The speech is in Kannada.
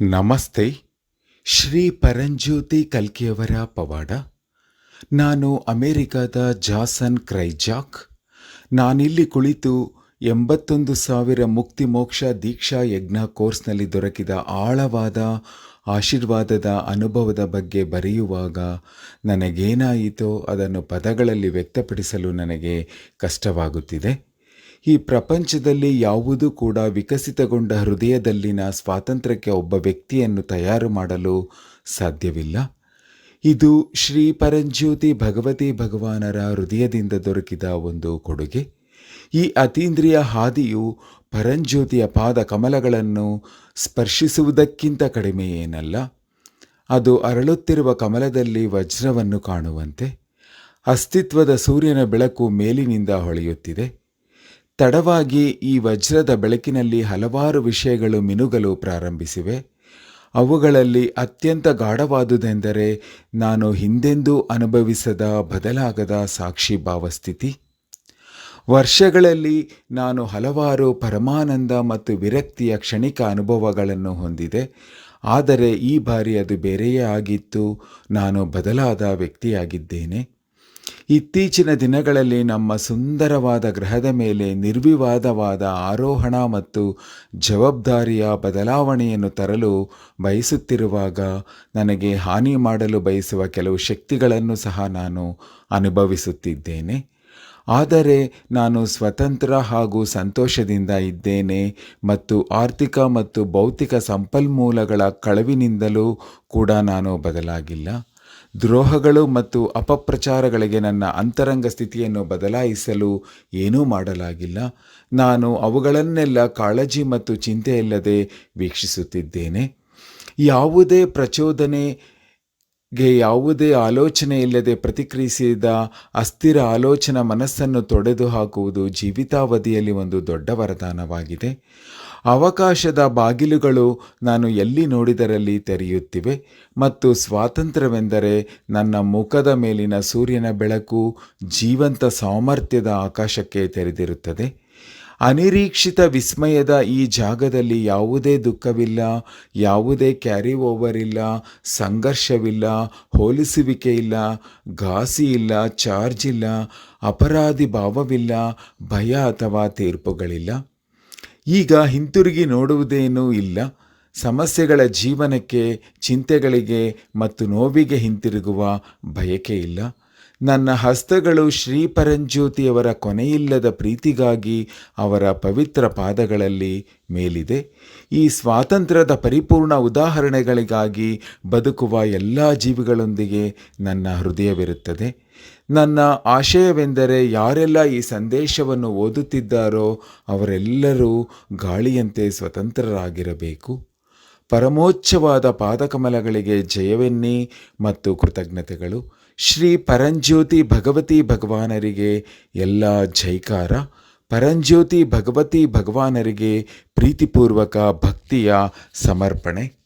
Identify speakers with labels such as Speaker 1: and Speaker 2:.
Speaker 1: ನಮಸ್ತೆ. ಶ್ರೀ ಪರಂಜ್ಯೋತಿ ಕಲ್ಕಿಯವರ ಪವಾಡ. ನಾನು ಅಮೆರಿಕದ ಜಾಸನ್ ಕ್ರೈಜಾಕ್. ನಾನಿಲ್ಲಿ ಕುಳಿತು ಎಂಬತ್ತೊಂದು ಸಾವಿರ ಮುಕ್ತಿ ಮೋಕ್ಷ ದೀಕ್ಷಾ ಯಜ್ಞ ಕೋರ್ಸ್ನಲ್ಲಿ ದೊರಕಿದ ಆಳವಾದ ಆಶೀರ್ವಾದದ ಅನುಭವದ ಬಗ್ಗೆ ಬರೆಯುವಾಗ ನನಗೇನಾಯಿತೋ ಅದನ್ನು ಪದಗಳಲ್ಲಿ ವ್ಯಕ್ತಪಡಿಸಲು ನನಗೆ ಕಷ್ಟವಾಗುತ್ತಿದೆ. ಈ ಪ್ರಪಂಚದಲ್ಲಿ ಯಾವುದೂ ಕೂಡ ವಿಕಸಿತಗೊಂಡ ಹೃದಯದಲ್ಲಿನ ಸ್ವಾತಂತ್ರ್ಯಕ್ಕೆ ಒಬ್ಬ ವ್ಯಕ್ತಿಯನ್ನು ತಯಾರು ಮಾಡಲು ಸಾಧ್ಯವಿಲ್ಲ. ಇದು ಶ್ರೀ ಪರಂಜ್ಯೋತಿ ಭಗವತಿ ಭಗವಾನರ ಹೃದಯದಿಂದ ದೊರಕಿದ ಒಂದು ಕೊಡುಗೆ. ಈ ಅತೀಂದ್ರಿಯ ಹಾದಿಯು ಪರಂಜ್ಯೋತಿಯ ಪಾದ ಕಮಲಗಳನ್ನು ಸ್ಪರ್ಶಿಸುವುದಕ್ಕಿಂತ ಕಡಿಮೆ ಏನಲ್ಲ ಅದು ಅರಳುತ್ತಿರುವ ಕಮಲದಲ್ಲಿ ವಜ್ರವನ್ನು ಕಾಣುವಂತೆ. ಅಸ್ತಿತ್ವದ ಸೂರ್ಯನ ಬೆಳಕು ಮೇಲಿನಿಂದ ಹೊಳೆಯುತ್ತಿದೆ. ತಡವಾಗಿ ಈ ವಜ್ರದ ಬೆಳಕಿನಲ್ಲಿ ಹಲವಾರು ವಿಷಯಗಳು ಮಿನುಗಲು ಪ್ರಾರಂಭಿಸಿವೆ. ಅವುಗಳಲ್ಲಿ ಅತ್ಯಂತ ಗಾಢವಾದುದೆಂದರೆ ನಾನು ಹಿಂದೆಂದೂ ಅನುಭವಿಸದ ಬದಲಾಗದ ಸಾಕ್ಷಿ ಭಾವಸ್ಥಿತಿ ವರ್ಷಗಳಲ್ಲಿ ನಾನು ಹಲವಾರು ಪರಮಾನಂದ ಮತ್ತು ವಿರಕ್ತಿಯ ಕ್ಷಣಿಕ ಅನುಭವಗಳನ್ನು ಹೊಂದಿದೆ. ಆದರೆ ಈ ಬಾರಿ ಅದು ಬೇರೆಯೇ ಆಗಿತ್ತು. ನಾನು ಬದಲಾದ ವ್ಯಕ್ತಿಯಾಗಿದ್ದೇನೆ. ಇತ್ತೀಚಿನ ದಿನಗಳಲ್ಲಿ ನಮ್ಮ ಸುಂದರವಾದ ಗ್ರಹದ ಮೇಲೆ ನಿರ್ವಿವಾದವಾದ ಆರೋಹಣ ಮತ್ತು ಜವಾಬ್ದಾರಿಯ ಬದಲಾವಣೆಯನ್ನು ತರಲು ಬಯಸುತ್ತಿರುವಾಗ ನನಗೆ ಹಾನಿ ಮಾಡಲು ಬಯಸುವ ಕೆಲವು ಶಕ್ತಿಗಳನ್ನು ಸಹ ನಾನು ಅನುಭವಿಸುತ್ತಿದ್ದೇನೆ. ಆದರೆ ನಾನು ಸ್ವತಂತ್ರ ಹಾಗೂ ಸಂತೋಷದಿಂದ ಇದ್ದೇನೆ ಮತ್ತು ಆರ್ಥಿಕ ಮತ್ತು ಭೌತಿಕ ಸಂಪನ್ಮೂಲಗಳ ಕಳವಿನಿಂದಲೂ ಕೂಡ ನಾನು ಬದಲಾಗಿಲ್ಲ. ದ್ರೋಹಗಳು ಮತ್ತು ಅಪಪ್ರಚಾರಗಳಿಗೆ ನನ್ನ ಅಂತರಂಗ ಸ್ಥಿತಿಯನ್ನು ಬದಲಾಯಿಸಲು ಏನೂ ಮಾಡಲಾಗಿಲ್ಲ. ನಾನು ಅವುಗಳನ್ನೆಲ್ಲ ಕಾಳಜಿ ಮತ್ತು ಚಿಂತೆಯಿಲ್ಲದೆ ವೀಕ್ಷಿಸುತ್ತಿದ್ದೇನೆ. ಯಾವುದೇ ಪ್ರಚೋದನೆಗೆ ಯಾವುದೇ ಆಲೋಚನೆ ಇಲ್ಲದೆ ಪ್ರತಿಕ್ರಿಯಿಸಿದ ಅಸ್ಥಿರ ಆಲೋಚನಾ ಮನಸ್ಸನ್ನು ತೊಡೆದು ಹಾಕುವುದು ಜೀವಿತಾವಧಿಯಲ್ಲಿ ಒಂದು ದೊಡ್ಡ ವರದಾನವಾಗಿದೆ. ಅವಕಾಶದ ಬಾಗಿಲುಗಳು ನಾನು ಎಲ್ಲಿ ನೋಡಿದರಲ್ಲಿ ತೆರೆಯುತ್ತಿವೆ ಮತ್ತು ಸ್ವಾತಂತ್ರ್ಯವೆಂದರೆ ನನ್ನ ಮುಖದ ಮೇಲಿನ ಸೂರ್ಯನ ಬೆಳಕು ಜೀವಂತ ಸಾಮರ್ಥ್ಯದ ಆಕಾಶಕ್ಕೆ ತೆರೆದಿರುತ್ತದೆ. ಅನಿರೀಕ್ಷಿತ ವಿಸ್ಮಯದ ಈ ಜಾಗದಲ್ಲಿ ಯಾವುದೇ ದುಃಖವಿಲ್ಲ, ಯಾವುದೇ ಕ್ಯಾರಿ ಓವರ್ ಇಲ್ಲ ಸಂಘರ್ಷವಿಲ್ಲ ಹೋಲಿಸುವಿಕೆ ಇಲ್ಲ ಘಾಸಿ ಇಲ್ಲ ಚಾರ್ಜ್ ಇಲ್ಲ ಅಪರಾಧಿ ಭಾವವಿಲ್ಲ, ಭಯ ಅಥವಾ ತೀರ್ಪುಗಳಿಲ್ಲ. ಈಗ ಹಿಂತಿರುಗಿ ನೋಡುವುದೇನೂ ಇಲ್ಲ. ಸಮಸ್ಯೆಗಳ ಜೀವನಕ್ಕೆ, ಚಿಂತೆಗಳಿಗೆ ಮತ್ತು ನೋವಿಗೆ ಹಿಂತಿರುಗುವ ಬಯಕೆ ಇಲ್ಲ. ನನ್ನ ಹಸ್ತಗಳು ಶ್ರೀ ಪರಂಜ್ಯೋತಿಯವರ ಕೊನೆಯಿಲ್ಲದ ಪ್ರೀತಿಗಾಗಿ ಅವರ ಪವಿತ್ರ ಪಾದಗಳಲ್ಲಿ ಮೇಲಿದೆ. ಈ ಸ್ವಾತಂತ್ರ್ಯದ ಪರಿಪೂರ್ಣ ಉದಾಹರಣೆಗಳಿಗಾಗಿ ಬದುಕುವ ಎಲ್ಲ ಜೀವಿಗಳೊಂದಿಗೆ ನನ್ನ ಹೃದಯವಿರುತ್ತದೆ. ನನ್ನ ಆಶಯವೆಂದರೆ ಯಾರೆಲ್ಲ ಈ ಸಂದೇಶವನ್ನು ಓದುತ್ತಿದ್ದಾರೋ ಅವರೆಲ್ಲರೂ ಗಾಳಿಯಂತೆ ಸ್ವತಂತ್ರರಾಗಿರಬೇಕು. ಪರಮೋಚ್ಚವಾದ ಪಾದಕಮಲಗಳಿಗೆ ಜಯವೆನ್ನಿ ಮತ್ತು ಕೃತಜ್ಞತೆಗಳು. ಶ್ರೀ ಪರಂಜ್ಯೋತಿ ಭಗವತಿ ಭಗವಾನರಿಗೆ ಎಲ್ಲ ಜೈಕಾರ. ಪರಂಜ್ಯೋತಿ ಭಗವತಿ ಭಗವಾನರಿಗೆ ಪ್ರೀತಿಪೂರ್ವಕ ಭಕ್ತಿಯ ಸಮರ್ಪಣೆ.